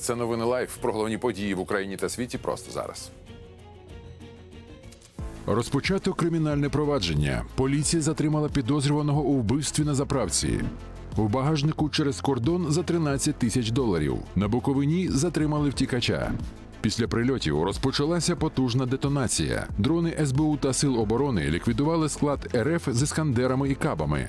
Це новини лайф про головні події в Україні та світі просто зараз. Розпочато кримінальне провадження. Поліція затримала підозрюваного у вбивстві на заправці. У багажнику через кордон за 13 тисяч доларів. На Буковині затримали втікача. Після прильотів розпочалася потужна детонація. Дрони СБУ та Сил оборони ліквідували склад РФ з іскандерами і кабами.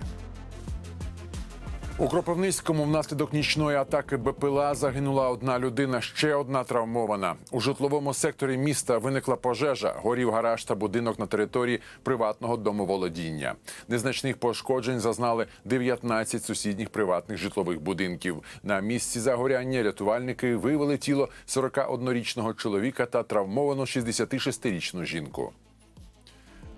У Кропивницькому внаслідок нічної атаки БПЛА загинула одна людина, ще одна травмована. У житловому секторі міста виникла пожежа. Горів гараж та будинок на території приватного домоволодіння. Незначних пошкоджень зазнали 19 сусідніх приватних житлових будинків. На місці загоряння рятувальники виявили тіло 41-річного чоловіка та травмовану 66-річну жінку.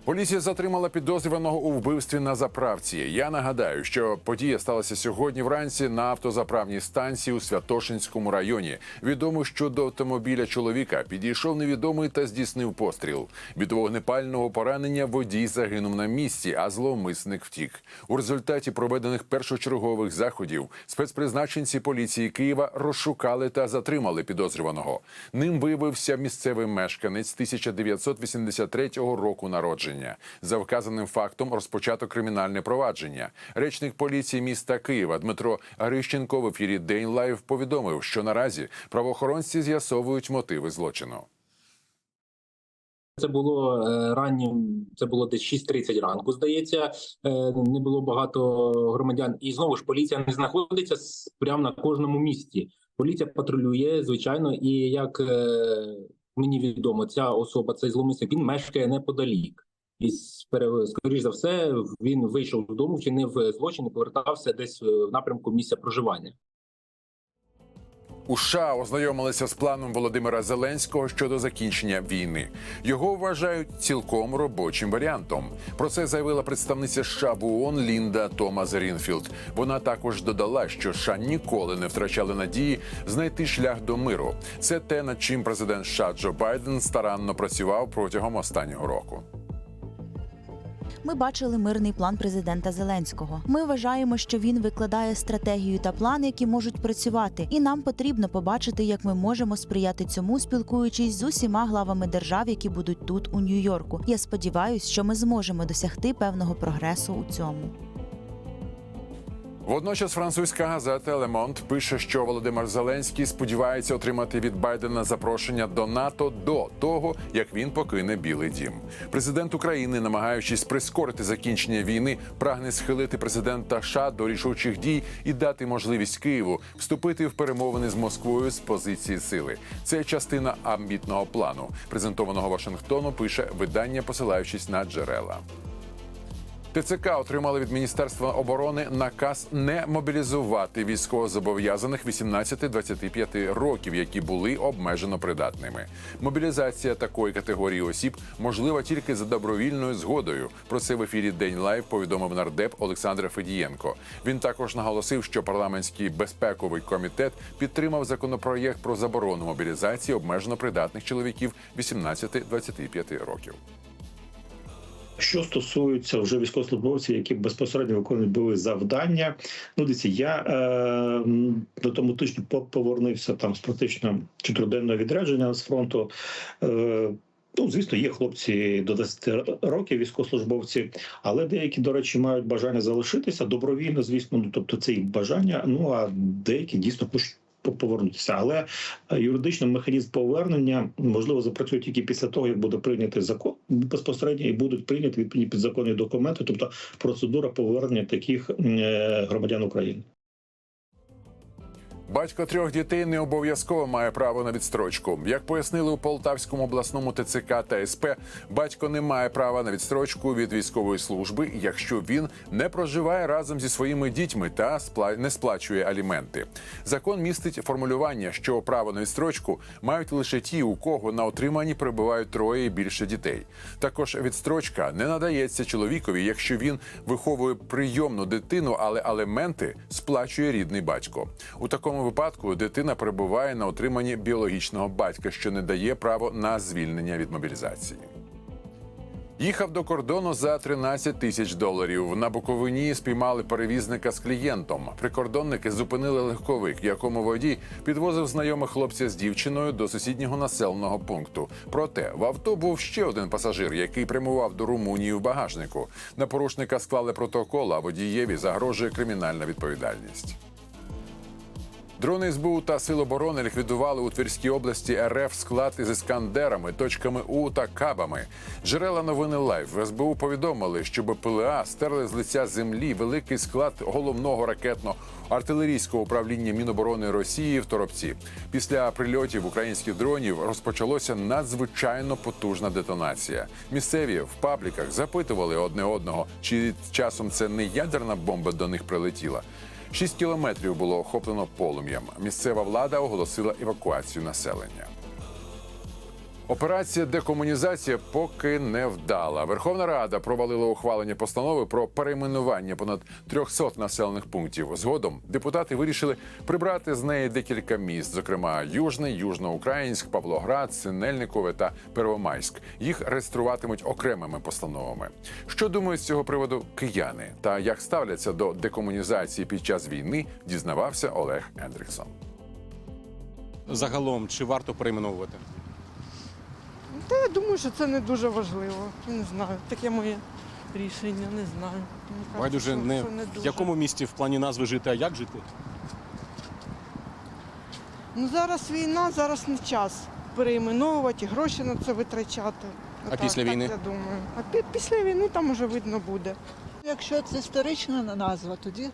Поліція затримала підозрюваного у вбивстві на заправці. Я нагадаю, що подія сталася сьогодні вранці на автозаправній станції у Святошинському районі. Відомо, що до автомобіля чоловіка підійшов невідомий та здійснив постріл. Від вогнепального поранення водій загинув на місці, а зловмисник втік. У результаті проведених першочергових заходів спецпризначенці поліції Києва розшукали та затримали підозрюваного. Ним виявився місцевий мешканець 1983 року народження. За вказаним фактом розпочато кримінальне провадження. Речник поліції міста Києва Дмитро Грищенко в ефірі День Лайв повідомив, що наразі правоохоронці з'ясовують мотиви злочину. Це було е, раннім, це було десь 6.30 ранку. Здається, Е, не було багато громадян. І знову ж поліція не знаходиться прямо на кожному місці. Поліція патрулює, звичайно, і як е, мені відомо, ця особа, цей зловмисник, він мешкає неподалік. І скоріш за все, він вийшов з дому, вчинив злочин і повертався десь е, в напрямку місця проживання. У США ознайомилися з планом Володимира Зеленського щодо закінчення війни. Його вважають цілком робочим варіантом. Про це заявила представниця США в ООН Лінда Томас Рінфілд. Вона також додала, що США ніколи не втрачали надії знайти шлях до миру. Це те, над чим президент США Джо Байден старанно працював протягом останнього року. Ми бачили мирний план президента Зеленського. Ми вважаємо, що він викладає стратегію та план, які можуть працювати, і нам потрібно побачити, як ми можемо сприяти цьому, спілкуючись з усіма главами держав, які будуть тут у Нью-Йорку. Я сподіваюся, що ми зможемо досягти певного прогресу у цьому. Водночас французька газета Лемонт пише, що Володимир Зеленський сподівається отримати від Байдена запрошення до НАТО до того, як він покине Білий Дім. Президент України, намагаючись прискорити закінчення війни, прагне схилити президента США до рішучих дій і дати можливість Києву вступити в перемовини з Москвою з позиції сили. Це частина амбітного плану, презентованого Вашингтону. Пише видання, посилаючись на джерела. ТЦК отримали від Міністерства оборони наказ не мобілізувати військовозобов'язаних 18-25 років, які були обмежено придатними. Мобілізація такої категорії осіб можлива тільки за добровільною згодою. Про це в ефірі День Лайв повідомив нардеп Олександр Федієнко. Він також наголосив, що парламентський безпековий комітет підтримав законопроєкт про заборону мобілізації обмежено придатних чоловіків 18-25 років. Що стосується вже військовослужбовців, які безпосередньо виконують бойові завдання, ну дивіться, я е, на тому тижні по- повернувся там з практично чотириденного відрядження з фронту. Е, Ну, звісно, є хлопці до 10 років, військовослужбовці, але деякі, до речі, мають бажання залишитися добровільно, звісно. Ну тобто це їх бажання. Ну а деякі дійсно повернутися. Але юридично юридичний механізм повернення можливо запрацює тільки після того, як буде прийнятий закон безпосередньо і будуть прийняті відповідні підзаконні документи, тобто процедура повернення таких е, громадян України. Батько трьох дітей не обов'язково має право на відстрочку. Як пояснили у Полтавському обласному ТЦК та СП, батько не має права на відстрочку від військової служби, якщо він не проживає разом зі своїми дітьми та не сплачує аліменти. Закон містить формулювання, що право на відстрочку мають лише ті, у кого на отриманні перебувають троє і більше дітей. Також відстрочка не надається чоловікові, якщо він виховує прийомну дитину, але аліменти сплачує рідний батько. У такому випадку дитина перебуває на отриманні біологічного батька, що не дає право на звільнення від мобілізації. Їхав до кордону за 13 тисяч доларів. На Буковині спіймали перевізника з клієнтом. Прикордонники зупинили легковик, якому водій підвозив знайомих хлопця з дівчиною до сусіднього населеного пункту. Проте в авто був ще один пасажир, який прямував до Румунії в багажнику. На порушника склали протокол, а водієві загрожує кримінальна відповідальність. Дрони СБУ та Сил оборони ліквідували у Тверській області РФ склад із іскандерами, точками У та кабами. Джерела новини Лайв в СБУ повідомили, що БПЛА стерли з лиця землі великий склад головного ракетно-артилерійського управління Міноборони Росії в Торопці. Після прильотів українських дронів розпочалося надзвичайно потужна детонація. Місцеві в пабліках запитували одне одного, чи часом це не ядерна бомба до них прилетіла. Шість кілометрів було охоплено полум'ям. Місцева влада оголосила евакуацію населення. Операція декомунізація поки не вдала. Верховна Рада провалила ухвалення постанови про перейменування понад 300 населених пунктів. Згодом депутати вирішили прибрати з неї декілька міст, зокрема Южний, Южноукраїнськ, Павлоград, Синельникове та Первомайськ. Їх реєструватимуть окремими постановами. Що думають з цього приводу кияни та як ставляться до декомунізації під час війни, дізнавався Олег Ендріксон. Загалом, чи варто перейменовувати? Та я думаю, що це не дуже важливо. Не знаю. Таке моє рішення, не знаю. Мені кажуть, Байдуже що- не що в дуже. якому місті в плані назви жити, а як жити? Ну зараз війна, зараз не час переіменовувати, гроші на це витрачати. А Отак, після так війни? Я думаю. А пі- після війни там уже видно буде. Якщо це історична назва, тоді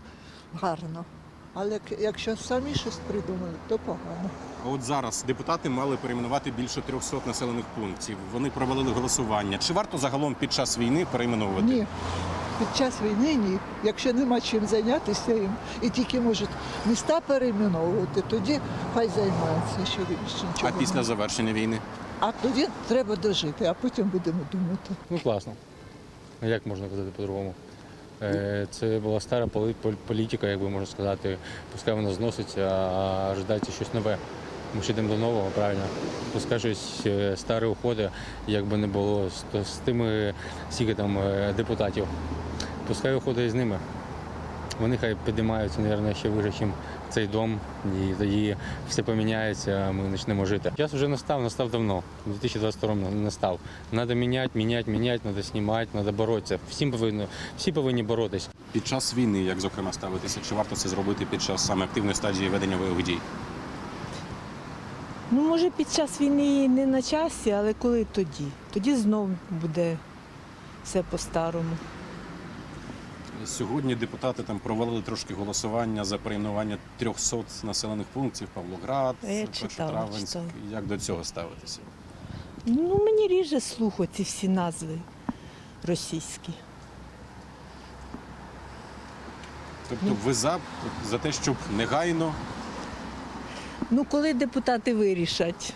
гарно. Але якщо самі щось придумали, то погано. А От зараз депутати мали перейменувати більше 300 населених пунктів. Вони провалили голосування. Чи варто загалом під час війни перейменовувати? Ні. Під час війни ні. Якщо нема чим зайнятися їм і тільки можуть міста перейменовувати, тоді хай займаються ще більше А після не- завершення війни? а тоді треба дожити, а потім будемо думати. Ну класно. А Як можна казати по-другому? Е, Це була стара політика, як би можна сказати. Пускай вона зноситься, а ожидається щось нове. Ми ще йдемо до нового, правильно. Пускай щось е, старе уходи, як би не було з, з тими скільки там е, депутатів. Пускай уходить з ними. Вони хай підіймаються, мабуть, ще вище, ніж цей дом, і тоді все поміняється, а ми почнемо жити. Час вже настав, настав давно. У 2022 настав. Треба міняти, міняти, міняти, треба знімати, треба боротися. Всім повинно, всі повинні боротися. Під час війни, як зокрема ставитися, чи варто це зробити під час саме активної стадії ведення бойових дій? Ну, може, під час війни не на часі, але коли тоді? Тоді знов буде все по-старому. Сьогодні депутати там провалили трошки голосування за перейменування 300 населених пунктів Павлоград, я читала, Першотравенськ. читала. Як до цього ставитися? Ну, мені ріже слух ці всі назви російські. Тобто ви за, за те, щоб негайно Ну, коли депутати вирішать.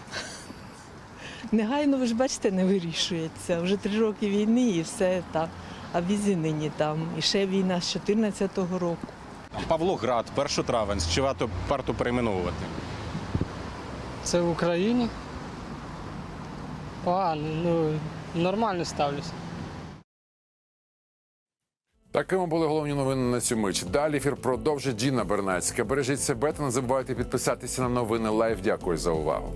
Негайно, ви ж бачите, не вирішується. Вже три роки війни і все так. А візі нині там. І ще війна з 14-го року. Павлоград, Першотравенськ, чи варто варто перейменовувати? Це в Україні? Погано, ну нормально ставлюся. Такими були головні новини на цю мить. Далі ефір продовжить Діна Бернацька. Бережіть себе та не забувайте підписатися на новини Лайв. Дякую за увагу.